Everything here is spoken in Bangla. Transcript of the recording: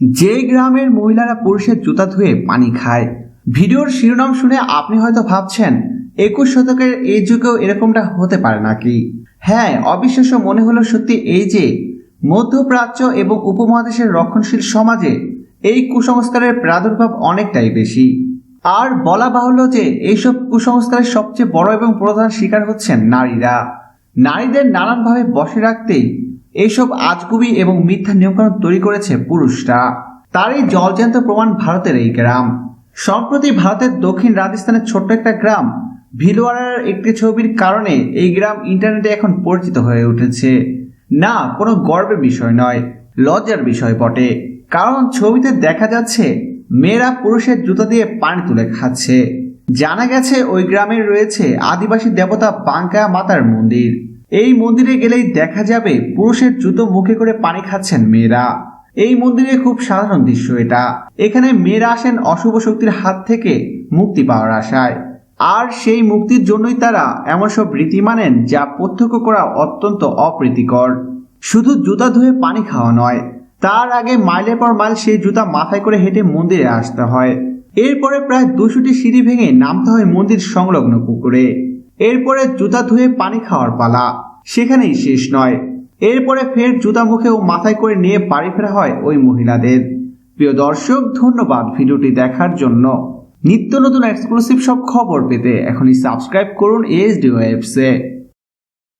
যে গ্রামের মহিলারা পুরুষের জুতা ধুয়ে পানি খায়। ভিডিওর শিরোনাম শুনে আপনি হয়তো ভাবছেন, একুশ শতকের এই যুগেও এরকমটা হতে পারে নাকি? হ্যাঁ অবিশ্বাস্য মনে হলো সত্যি এই যে, মধ্যপ্রাচ্য এবং উপমহাদেশের রক্ষণশীল সমাজে এই কুসংস্কারের প্রাদুর্ভাব অনেকটাই বেশি। আর বলা বাহুল্য যে, এইসব কুসংস্কারের সবচেয়ে বড় এবং প্রধান শিকার হচ্ছেন নারীরা। নারীদের নানানভাবে বসে রাখতেই এইসব আজগুবি এবং মিথ্যা নিয়মকানুন তৈরি করেছে পুরুষরা। তারই জলজ্যান্ত প্রমাণ ভারতের এই গ্রাম। সম্প্রতি ভারতের দক্ষিণ রাজস্থানের ছোট্ট একটা গ্রাম, ভিলওয়ারার একটি ছবির কারণে এই গ্রাম ইন্টারনেটে এখন পরিচিত হয়ে উঠেছে। না, কোনো গর্বের বিষয় নয়, লজ্জার বিষয় বটে। কারণ ছবিতে দেখা যাচ্ছে, মেয়েরা পুরুষের জুতো দিয়ে পানি তুলে খাচ্ছে। জানা গেছে, ওই গ্রামে রয়েছে আদিবাসী দেবতা বাঙ্কা মাতার মন্দির। এই মন্দিরে গেলেই দেখা যাবে পুরুষের জুতো মুখে করে পানি খাচ্ছেন মেয়েরা। এই মন্দিরে খুব সাধারণ দৃশ্য এটা। এখানে মেয়েরা আসেন অশুভ শক্তির হাত থেকে মুক্তি পাওয়ার আশায়। আর সেই মুক্তির জন্যই তারা এমন সব রীতি মানেন যা প্রত্যক্ষ করা অত্যন্ত অপ্রীতিকর। শুধু জুতা ধুয়ে পানি খাওয়া নয়, তার আগে মাইলের পর মাইল সেই জুতা মাথায় করে হেঁটে মন্দিরে আসতে হয়। এরপরে প্রায় দুশোটি সিঁড়ি ভেঙে নামতে হয় মন্দির সংলগ্ন পুকুরে। এরপরে জুতা ধুয়ে পানি খাওয়ার পালা। সেখানেই শেষ নয়। এরপরে ফের জুতা মুখে ও মাথায় করে নিয়ে বাড়ি ফেরা হয় ওই মহিলাদের। প্রিয় দর্শক, ধন্যবাদ ভিডিওটি দেখার জন্য। নিত্য নতুন এক্সক্লুসিভ সব খবর পেতে এখনই সাবস্ক্রাইব করুন এসডি ওয়েবসে